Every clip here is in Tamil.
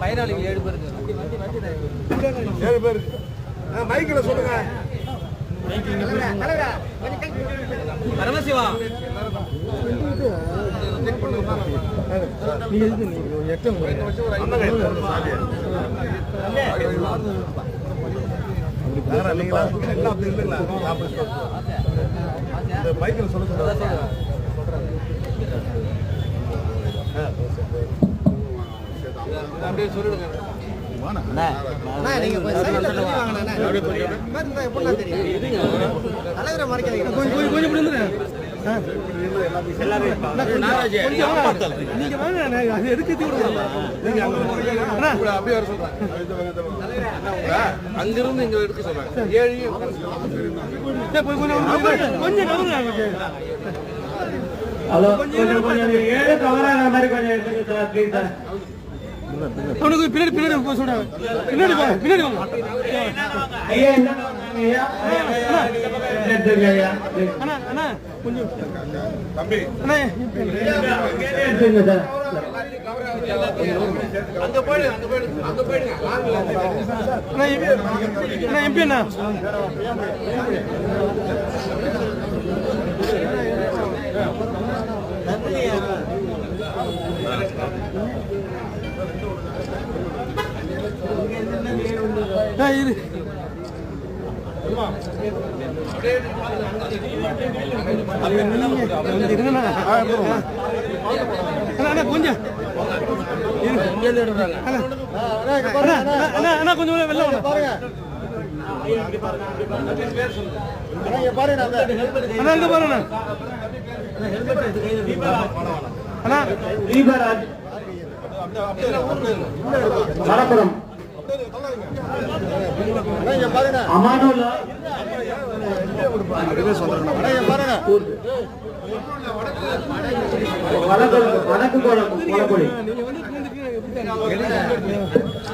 பயனாளிகள் ஏழு பேருக்கு ஏழு பேர் மைக்கில் சொல்லுங்க. பரமசிவா. அப்படி இல்லைங்களா அப்படி சொல்லுங்க. அப்படியே சொல்லிடுங்க. அங்கிருந்து இங்க எடுக்க சொல்றாங்க போய் கொஞ்சம் கொஞ்சம் ஏழு தவறான மாதிரி கொஞ்சம் சார் அவனுக்கு பின்னாடி பின்னாடி போக சொல்றாங்க. பின்னாடி போ பின்னாடி வாங்க. அண்ணா அண்ணா கொஞ்சம். தம்பி அண்ணா அங்க அங்க அங்க போயிடுங்க அண்ணா எம்பி அண்ணா. இரு கொஞ்சம் கொஞ்சம் வெளில பாருங்க அமானுல்லா வடக்கு வடக்கு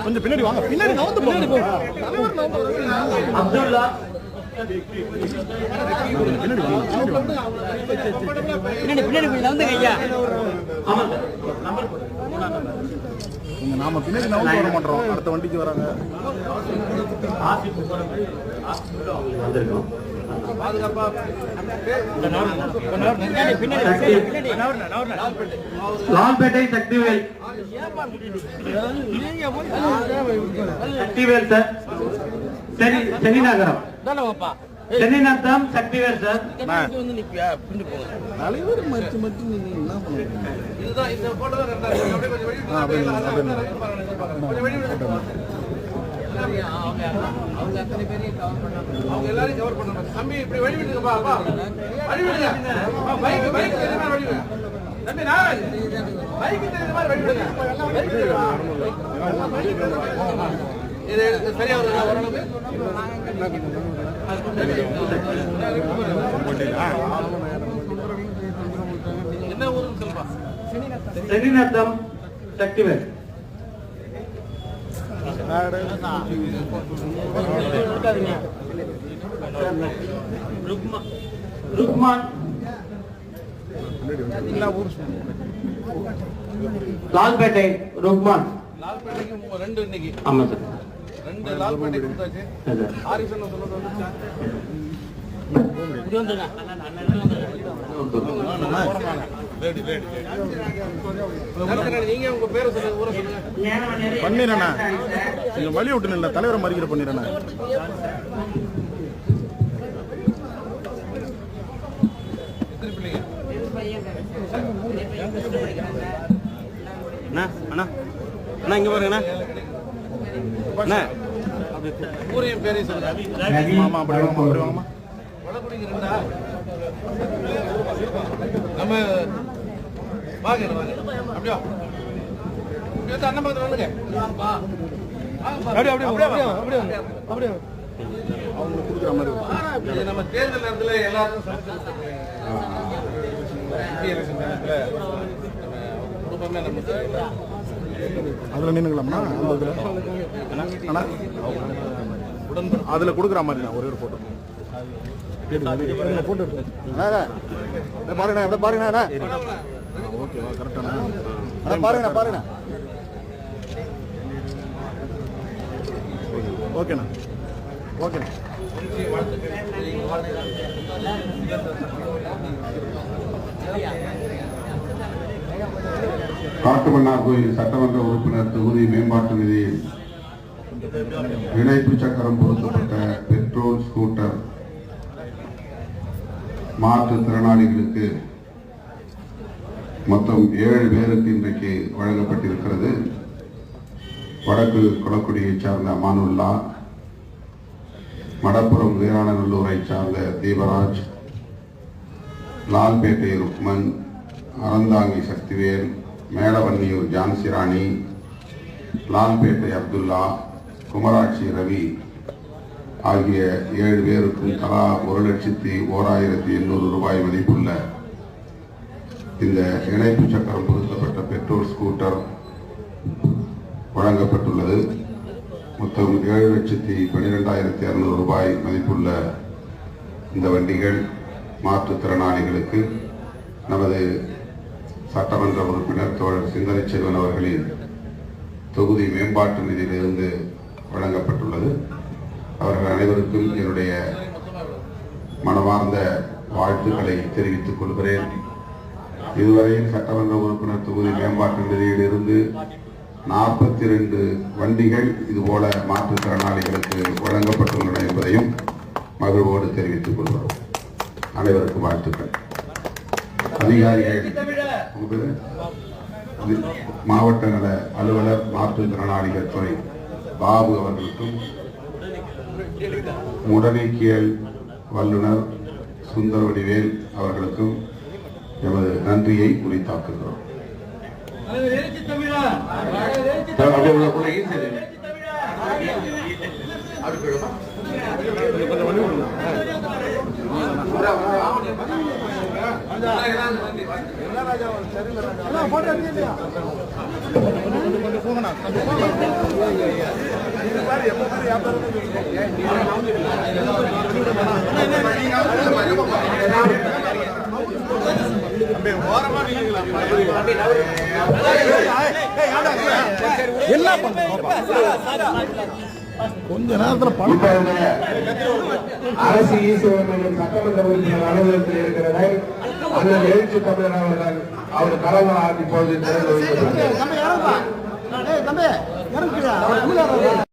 கொஞ்சம் பின்னாடி வாங்க பின்னாடி நவுந்து பின்னாடி போ அப்துல்லா பின்னாடி பின்னாடி நம்பர் கொஞ்சம் நாம பின்னாடி நவுந்து வர மாட்டோம். அடுத்த வண்டிக்கு வராங்க. லால்பேட்டை சக்திவேல். சக்திவேல் சார். சரி சென்னை நகரம். சென்னை நகரம் சக்திவேல் சார். வந்து நிப்பியா? பின்னாடி போங்க. தலைவர் மறுத்து மறுத்து நீங்க என்ன பண்ணுறீங்க இதுதான் இந்த போட்டோ தான் கரெக்டா இருக்கு அப்படியே கொஞ்சம் வெளிய ஆ, அப்படியே விடுங்க. அப்படியே அதான் பாருங்க, கொஞ்சம் வெளிய விடுங்க. அவங்க எல்லாரையும் கவர் பண்ணணும் தம்பி இப்படி வழி விடுங்கப்பா அப்பா வழி விடுங்க அப்பா, பைக் பைக் தெரியுற மாதிரி வழி விடுங்க தம்பி நாராஜ் பைக் தெரியுற மாதிரி வழி விடுங்க பைக் தெரியுற மாதிரி. இது இது சரியா வருதா? ஓரளவுக்கு? என்ன ஊருன்னு சொல்லுப்பா சென்னை நகரம் சக்திவேல். ருக்மான். லால்பேட்டை ருக்மான். லால்பேட்டைக்கு ரெண்டு இன்னைக்கு. ஆமாம் சார். ரெண்டு லால்பேட்டை கொடுத்தாச்சு. சார் ஆரிசன் சொன்னது வந்துச்சா நீங்க உங்க பேரை சொல்லுங்க ஊரை சொல்லுங்க. பண்ணிடுறேண்ணா நீங்க வழி விட்டு இல்லை தலைவரை மறிக்கிற பண்ணிடுறேண்ணா அண்ணா அண்ணா. அண்ணா இங்க பாருங்க அண்ணா. ஊரையும் பேரையும் சொல்லுங்க. மாமா அப்படி வாங்கம்மா அப்படி வாங்கம்மா வளக்குடிக்கு ரெண்டா நம்ம வாங்க வாங்க. அப்படியா வந்து அண்ணன் பக்கத்துல வந்துங்க. அப்படியே அப்படியே அப்படியே அப்படியே. அப்படியே அப்படியே கொடுக்குற மாதிரி நம்ம தேர்தல் நேரத்துல எல்லாரும் நம்ம குடும்பமே நமக்கு அதுல நின்னுக்கலாம்னா அந்த இதுல. அண்ணா உடன்படும் அதுல கொடுக்குற மாதிரி தான் ஒரே ஒரு போட்டோ போட்டோ பாருங்கண்ணா பாருங்கண்ணா ஓகேவா கரெக்டானா பாருங்கண்ணா பாருங்கண்ணா ஓகேண்ணா. ஓகேண்ணா. காட்டுமன்னார் கோயில் சட்டமன்ற உறுப்பினர் தொகுதி மேம்பாட்டு நிதியில் இணைப்பு சக்கரம் பொருத்தப்பட்ட பெட்ரோல் ஸ்கூட்டர் மாற்றுத்திறனாளிகளுக்கு மொத்தம் ஏழு பேருக்கு இன்றைக்கு வழங்கப்பட்டிருக்கிறது. வடக்கு குளக்குடியைச் சார்ந்த அமானுல்லா மடப்புறம் வீராணநல்லூரை சார்ந்த தீபராஜ் லால்பேட்டை ருக்மன் அறந்தாங்கி சக்திவேல் மேலவன்னியூர் ஜான்சி ராணி லால்பேட்டை அப்துல்லா குமராட்சி ரவி ஆகிய ஏழு பேருக்கும் தலா ஒரு லட்சத்தி ஓராயிரத்தி எண்ணூறு ரூபாய் மதிப்புள்ள இந்த இணைப்பு சக்கரம் பொருத்தப்பட்ட பெட்ரோல் ஸ்கூட்டர் வழங்கப்பட்டுள்ளது. மொத்தம் ஏழு லட்சத்தி பன்னிரெண்டாயிரத்தி அறுநூறு ரூபாய் மதிப்புள்ள இந்த வண்டிகள் மாற்றுத்திறனாளிகளுக்கு நமது சட்டமன்ற உறுப்பினர் தோழர் சிந்தனை செல்வன் அவர்களின் தொகுதி மேம்பாட்டு நிதியிலிருந்து வழங்கப்பட்டுள்ளது. அவர்கள் அனைவருக்கும் என்னுடைய மனமார்ந்த வாழ்த்துக்களை தெரிவித்துக் கொள்கிறேன். இதுவரையில் சட்டமன்ற உறுப்பினர் தொகுதி மேம்பாட்டு நிதியிலிருந்து நாற்பத்தி ரெண்டு வண்டிகள் இதுபோல மாற்றுத்திறனாளிகளுக்கு வழங்கப்பட்டுள்ளன என்பதையும் மகிழ்வோடு தெரிவித்துக் கொள்கிறோம். அனைவருக்கும் வாழ்த்துக்கள். அதிகாரிகள் மாவட்ட நல அலுவலர் மாற்றுத்திறனாளிகள் துறை பாபு அவர்களுக்கும் உடனீக்கியல் வல்லுனர் சுந்தரவடிவேல் அவர்களுக்கும் எமது நன்றியை உரித்தாக்குகிறோம். தலைவர் என்ன பண்ணுறோம் கொஞ்ச நேரத்துல பணம் அரசு ஈஸ்வரன் சட்டமன்ற உறுப்பினர் அலுவலகத்தில் இருக்கிறதை அண்ணன் எழுச்சி தமிழர் அவர்கள் அவர் கலந்தால் இப்போது திறந்து வைக்கிறார்